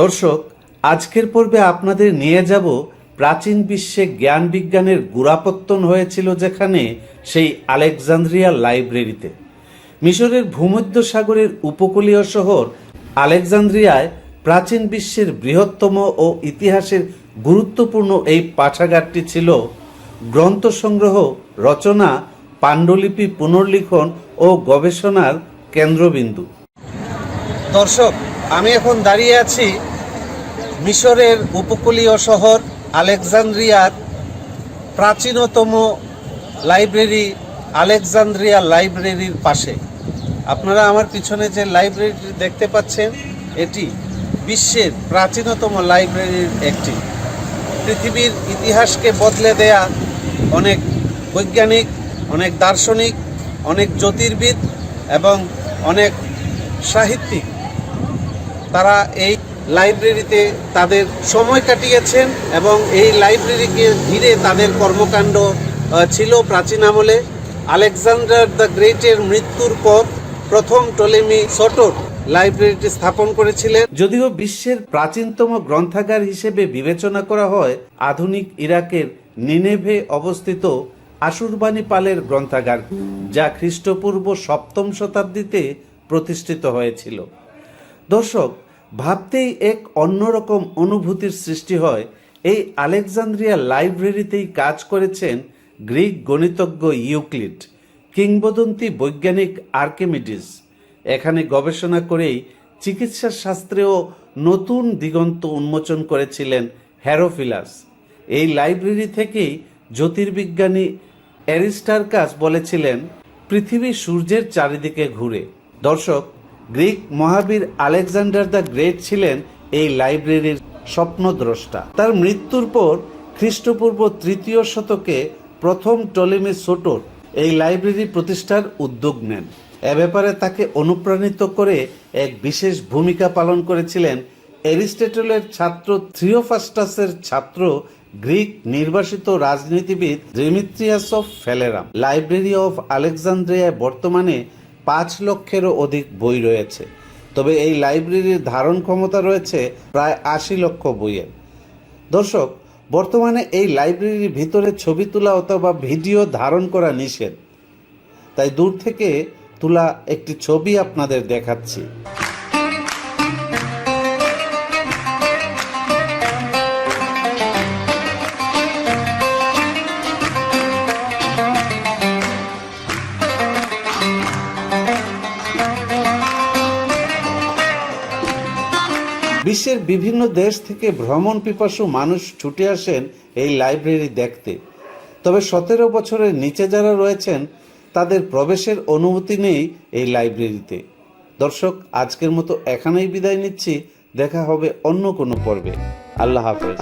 দর্শক, আজকের পর্বে আপনাদের নিয়ে যাব প্রাচীন বিশ্বে জ্ঞান বিজ্ঞানের গুড়াপত্তন হয়েছিল যেখানে সেই আলেকজান্দ্রিয়া লাইব্রেরিতে। মিশরের ভূমধ্য সাগরের উপকূলীয় শহর আলেকজান্দ্রিয়ায় প্রাচীন বিশ্বের বৃহত্তম ও ইতিহাসের গুরুত্বপূর্ণ এই পাঠাগারটি ছিল গ্রন্থ সংগ্রহ রচনা, পাণ্ডুলিপি, পুনর্লিখন ও গবেষণার কেন্দ্রবিন্দু। দর্শক আমি এখন দাঁড়িয়ে আছি মিশরের উপকূলীয় শহর আলেকজান্দ্রিয়ার প্রাচীনতম লাইব্রেরি, আলেকজান্দ্রিয়া লাইব্রেরির পাশে। আপনারা আমার পিছনে যে লাইব্রেরিটি দেখতে পাচ্ছেন, এটি বিশ্বের প্রাচীনতম লাইব্রেরির একটি। পৃথিবীর ইতিহাসকে বদলে দেয়া অনেক বৈজ্ঞানিক, অনেক দার্শনিক, অনেক জ্যোতির্বিদ এবং অনেক সাহিত্যিক তারা এই লাইব্রেরিতে তাদের সময় কাটিয়েছেন এবং এই লাইব্রেরিকে ঘিরে তাদের কর্মকাণ্ড ছিল প্রাচীন আমলে। আলেকজান্ডার দ্য গ্রেটের মৃত্যুর পর প্রথম টলেমি সটোর লাইব্রেরিটি স্থাপন করেছিলেন। যদিও বিশ্বের প্রাচীনতম গ্রন্থাগার হিসেবে বিবেচনা করা হয়, আধুনিক ইরাকের নিনেভে অবস্থিত আশুরবাণী পালের গ্রন্থাগার, যা খ্রিস্টপূর্ব সপ্তম শতাব্দীতে প্রতিষ্ঠিত হয়েছিল। দর্শক ভাবতেই এক অন্যরকম অনুভূতির সৃষ্টি হয়। এই আলেকজান্দ্রিয়া লাইব্রেরিতেই কাজ করেছেন গ্রিক গণিতজ্ঞ ইউক্লিড, কিংবদন্তি বৈজ্ঞানিক আর্কিমিডিস। এখানে গবেষণা করেই চিকিৎসা শাস্ত্রেও নতুন দিগন্ত উন্মোচন করেছিলেন হ্যারোফিলাস এই লাইব্রেরি থেকেই জ্যোতির্বিজ্ঞানী অ্যারিস্টারকাস বলেছিলেন, পৃথিবী সূর্যের চারিদিকে ঘুরে। দর্শক গ্রিক মহাবীর আলেকজান্ডার দ্য গ্রেট ছিলেন এই লাইব্রেরির স্বপ্নদ্রষ্টা। তার মৃত্যুর পর খ্রিস্টপূর্ব তৃতীয় শতকে প্রথম টলেমি সোটোর এই লাইব্রেরি প্রতিষ্ঠার উদ্যোগ নেন। এ ব্যাপারে তাকে অনুপ্রাণিত করে এক বিশেষ ভূমিকা পালন করেছিলেন এরিস্টটলের ছাত্র থ্রিওফাস্টাসের ছাত্র গ্রিক নির্বাসিত রাজনীতিবিদ Demetrius of Phalerum. Library of আলেকজান্দ্রিয়ায় বর্তমানে পাঁচ লক্ষেরও অধিক বই রয়েছে। তবে এই লাইব্রেরির ধারণ ক্ষমতা রয়েছে প্রায় আশি লক্ষ বইয়ের। দর্শক, বর্তমানে এই লাইব্রেরির ভিতরে ছবি তোলা অথবা ভিডিও ধারণ করা নিষেধ। তাই দূর থেকে তোলা একটি ছবি আপনাদের দেখাচ্ছি। বিশ্বের বিভিন্ন দেশ থেকে ভ্রমণ পিপাসু মানুষ ছুটে আসেন এই লাইব্রেরি দেখতে। তবে সতেরো বছরের নিচে যারা রয়েছেন, তাদের প্রবেশের অনুমতি নেই এই লাইব্রেরিতে। দর্শক, আজকের মতো এখানেই বিদায় নিচ্ছি। দেখা হবে অন্য কোনো পর্বে। আল্লাহ হাফেজ।